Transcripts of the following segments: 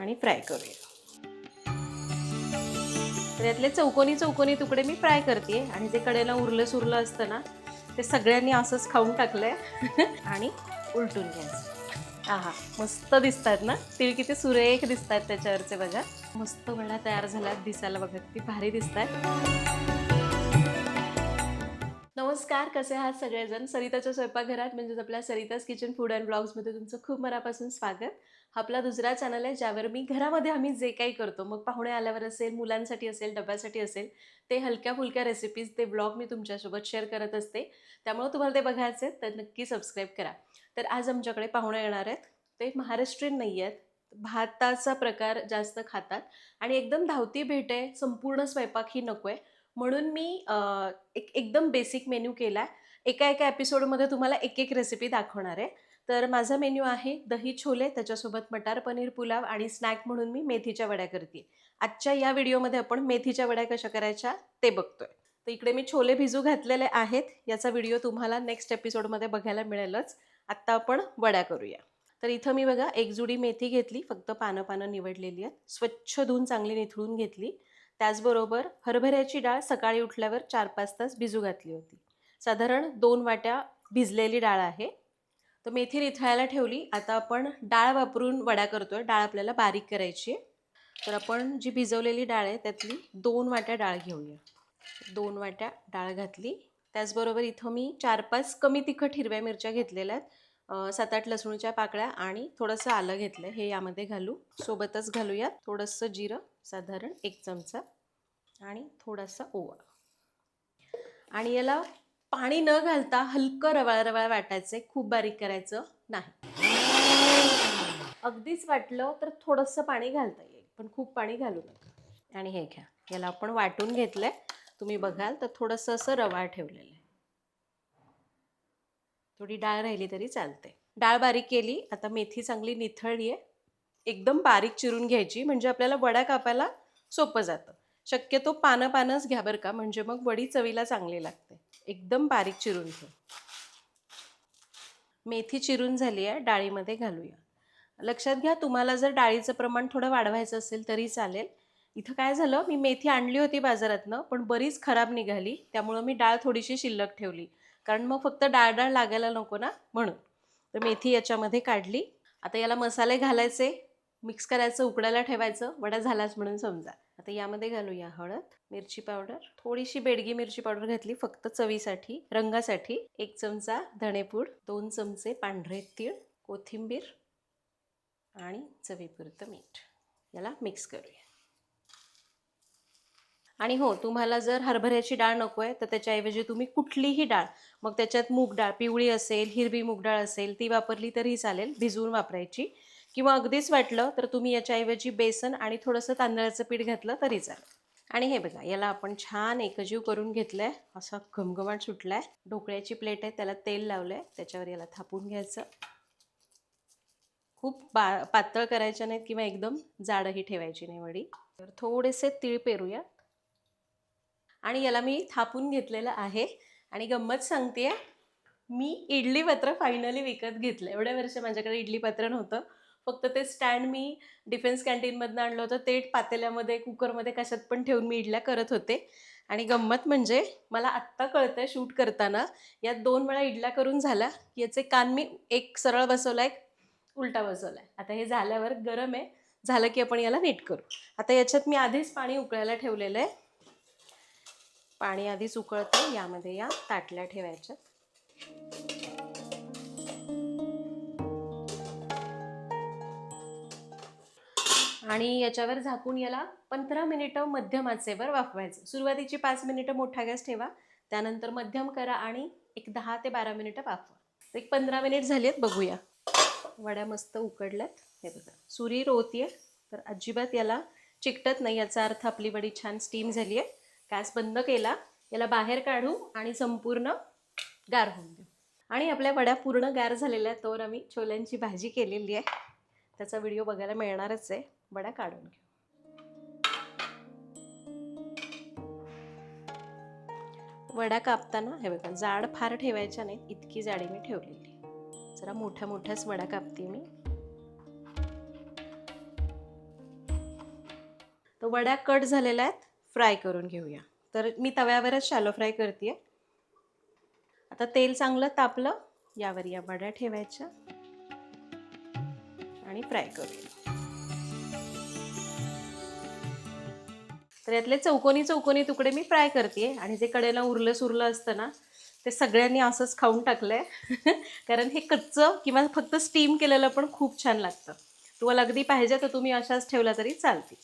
आणि फ्राय करूया. तर यातले चौकोनी चौकोनी तुकडे मी फ्राय करते. आणि जे कडेला उरलं सुरलं असतं ना ते सगळ्यांनी असंच खाऊन टाकलंय. आणि उलटून घ्यायचं. आहा मस्त दिसतात ना? ते किती सुरेख दिसतात त्याच्यावरचे बघा. मस्त मला तयार झाला दिसायला बघा किती भारी दिसतात. नमस्कार कसे आहात सगळेजण? सरिताच्या स्वयंपाकघरात म्हणजेच आपल्या सरिताज किचन फूड अँड ब्लॉग्समध्ये तुमचं खूप मनापासून स्वागत. आपला दुसरा चॅनल आहे ज्यावर मी घरामध्ये आम्ही जे काही करतो मग पाहुणे आल्यावर असेल मुलांसाठी असेल डब्यासाठी असेल ते हलक्या फुलक्या रेसिपीज ते ब्लॉग मी तुमच्यासोबत शेअर करत असते. त्यामुळे तुम्हाला ते बघायचे आहे तर नक्की सबस्क्राईब करा. तर आज आमच्याकडे पाहुणे येणार आहेत. ते महाराष्ट्रीयन नाही आहेत. भाताचा प्रकार जास्त खातात. आणि एकदम धावती भेट आहे संपूर्ण स्वयंपाक ही नको आहे. म्हणून मी एक एकदम बेसिक मेन्यू केला आहे एका एका एपिसोडमध्ये तुम्हाला एक एक रेसिपी दाखवणार आहे. तर माझा मेन्यू आहे दही छोले त्याच्यासोबत मटार पनीर पुलाव आणि स्नॅक म्हणून मी मेथीच्या वड्या करते. आजच्या या व्हिडिओमध्ये आपण मेथीच्या वड्या कशा करायच्या ते बघतोय. तर इकडे मी छोले भिजू घातलेले आहेत. याचा व्हिडिओ तुम्हाला नेक्स्ट एपिसोडमध्ये बघायला मिळेलच. आत्ता आपण वड्या करूया. तर इथं मी बघा एक जुडी मेथी घेतली. फक्त पानं पानं निवडलेली आहेत. स्वच्छ धुवून चांगली निथळून घेतली. त्याचबरोबर हरभऱ्याची डाळ सकाळी उठल्यावर चार पाच तास भिजू घातली होती. साधारण दोन वाट्या भिजलेली डाळ आहे. तर मेथी रिथळायला ठेवली. आता आपण डाळ वापरून वड्या आहे डाळ आपल्याला बारीक करायची आहे. तर आपण जी भिजवलेली डाळ आहे त्यातली दोन वाट्या डाळ घेऊया. दोन वाट्या डाळ घातली. त्याचबरोबर इथं मी चार पाच कमी तिखट हिरव्या मिरच्या घेतलेल्या आहेत. सात आठ लसूणच्या पाकळ्या आणि थोडंसं आलं घेतलं हे यामध्ये घालू. सोबतच घालूयात थोडंसं जिरं साधारण एक चमचा आणि थोडासा ओवा. आणि याला पाणी न घालता हलकं रवाळ रवाळ वाटायचं खूप बारीक करायचं नाही. अगदीच वाटलं तर थोडंसं पाणी घालता येईल पण खूप पाणी घालू नका. आणि हे घ्या याला आपण वाटून घेतलंय. तुम्ही बघाल तर थोडंसं असं रवाळ ठेवलेलं आहे. थोडी डाळ राहिली तरी चालते. डाळ बारीक केली आता मेथी चांगली निथळली आहे. एकदम बारीक चिरून घ्यायची म्हणजे आपल्याला वड्या कापायला सोपं जातं. शक्यतो पानं पानंच घ्या बरं का म्हणजे मग वडी चवीला चांगली लागते. एकदम बारीक चिरून घ्या मेथी चिरून झाली आहे डाळीमध्ये घालूया. लक्षात घ्या तुम्हाला जर डाळीचं प्रमाण थोडं वाढवायचं असेल तरी चालेल. इथं काय झालं मी मेथी आणली होती बाजारातनं पण बरीच खराब निघाली त्यामुळं मी डाळ थोडीशी शिल्लक ठेवली. कारण मग फक्त डाळ डाळ लागायला नको ना म्हणून. तर मेथी याच्यामध्ये काढली. आता याला मसाले घालायचे मिक्स करायचं उकडायला ठेवायचं वडा झालाच म्हणून समजा. आता यामध्ये घालूया हळद मिरची पावडर. थोडीशी बेडगी मिरची पावडर घातली फक्त चवीसाठी रंगासाठी. एक चमचा धणेपूड दोन चमचे पांढरे तीळ कोथिंबीर आणि चवीपुरतं मीठ. याला मिक्स करूया. आणि हो तुम्हाला जर हरभऱ्याची डाळ नको आहे तर त्याच्याऐवजी तुम्ही कुठलीही डाळ मग त्याच्यात मूग डाळ पिवळी असेल हिरवी मूग डाळ असेल ती वापरली तरीही चालेल भिजवून वापरायची. किंवा अगदीच वाटलं तर तुम्ही याच्याऐवजी बेसन आणि थोडंसं तांदळाचं पीठ घातलं तरी चालेल. आणि हे बघा याला आपण छान एकजीव करून घेतलंय. असा घमघमाट सुटलाय. ढोकळ्याची प्लेट आहे त्याला तेल लावलंय. त्याच्यावर याला थापून घ्यायचं. खूप बा पातळ करायच्या नाहीत किंवा एकदम जाडही ठेवायची नाही वडी. तर थोडेसे तीळ पेरूया. आणि याला मी थापून घेतलेलं आहे. आणि गंमत सांगते मी इडली पत्र फायनली विकत घेतलं. एवढ्या वर्ष माझ्याकडे इडली पत्र नव्हतं. फक्त ते स्टँड मी डिफेन्स कॅन्टीनमधनं आणलं होतं. ते पातेल्यामध्ये कुकरमध्ये कशात पण ठेवून मी इडल्या करत होते. आणि गंमत म्हणजे मला आत्ता कळतंय शूट करताना यात दोन वेळा इडल्या करून झाल्या. याचे कान मी एक सरळ बसवला एक उलटा बसवला आता हे झाल्यावर गरम आहे. झालं की आपण याला नीट करू. आता याच्यात मी आधीच पाणी उकळायला ठेवलेलं आहे. पाणी आधीच उकळतं यामध्ये या ताटल्या ठेवायच्यात आणि याच्यावर झाकून याला पंधरा मिनिटं मध्यम आचेवर वाफवायचं. सुरुवातीची पाच मिनिटं मोठा गॅस ठेवा त्यानंतर मध्यम करा आणि एक दहा ते बारा मिनिटं वाफवा. एक पंधरा मिनिट झाली आहेत बघूया. वड्या मस्त उकडल्यात. हे बघा सुरी रोवतीये तर अजिबात याला चिकटत नाही याचा अर्थ आपली वडी छान स्टीम झाली आहे गॅस बंद केला याला बाहेर काढू आणि संपूर्ण गार होऊन देऊ. आणि आपल्या वड्या पूर्ण गार झालेल्या आहेत तोवर आम्ही छोल्यांची भाजी केलेली आहे. त्याचा व्हिडिओ बघायला मिळणारच आहे. वड्या काढून घेऊ. वड्या कापताना हे बघा जाड फार ठेवायच्या नाहीत इतकी जाडी मी ठेवलेली. जरा मोठ्या मोठ्याच वड्या कापते मी. तर वड्या कट झालेल्या आहेत फ्राय करून घेऊया. तर मी तव्यावरच शॅलो फ्राय करते आता तेल चांगलं तापलं यावर या वड्या ठेवायच्या. आणि फ्राय करूया. तर यातले चौकोनी चौकोनी तुकडे मी फ्राय करते. आणि जे कडेला उरलं सुरलं असतं ना ते सगळ्यांनी असंच खाऊन टाकलं आहे कारण हे कच्चं किंवा फक्त स्टीम केलेलं पण खूप छान लागतं. तुम्हाला अगदी पाहिजे तर तुम्ही अशाच ठेवला तरी चालतील.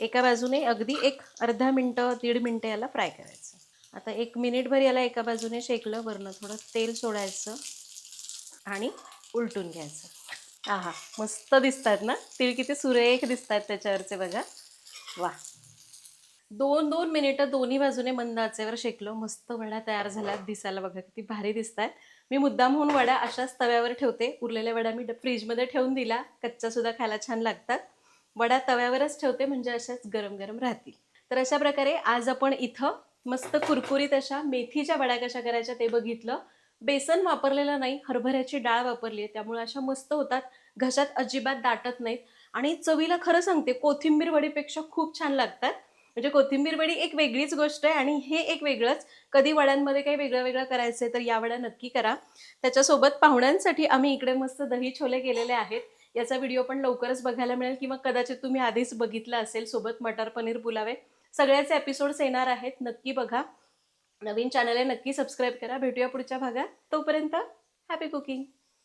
एका बाजूने अगदी एक अर्धा मिनटं दीड मिनटं याला फ्राय करायचं. आता एक मिनिटभर याला एका बाजूने शेकलं वरनं थोडं तेल सोडायचं आणि उलटून घ्यायचं. आहा मस्त दिसतात ना? तीळ किती सुरेख दिसतात त्याच्यावरचे बघा. वा दोन दोन मिनिटं दोन्ही बाजूने मंद आचेवर शेकलो. मस्त वड्या तयार झाल्यात. दिसायला बघा किती भारी दिसत आहेत मी मुद्दामहून वड्या अशाच तव्यावर ठेवते. उरलेल्या वड्या मी फ्रीजमध्ये ठेवून दिला. कच्च्या सुद्धा खायला छान लागतात. वड्या तव्यावरच ठेवते म्हणजे अशाच गरम गरम राहतील. तर अशा प्रकारे आज आपण इथं मस्त कुरकुरीत अशा मेथीच्या वड्या कशा करायच्या ते बघितलं. बेसन वापरलेलं नाही. हरभऱ्याची डाळ वापरली आहे. त्यामुळे अशा मस्त होतात. घशात अजिबात दाटत नाहीत. आणि चवीला खरं सांगते कोथिंबीर वडीपेक्षा खूप छान लागतात. म्हणजे कोथिंबीर वडी एक वेगळीच गोष्ट आहे आणि हे एक वेगळंच. कधी वड्यांमध्ये काही वेगळं वेगळं करायचं आहे तर या वड्या नक्की करा. त्याच्यासोबत पाहुण्यांसाठी आम्ही इकडे मस्त दही छोले केलेले आहेत. याचा व्हिडिओ पण लवकरच बघायला मिळेल किंवा कदाचित तुम्ही आधीच बघितला असेल सोबत मटर पनीर पुलावे. सगळ्याचे एपिसोड्स येणार आहेत नक्की बघा. नवीन चॅनल आहे नक्की सबस्क्राईब करा. भेटूया पुढच्या भागात. तोपर्यंत हॅपी कुकिंग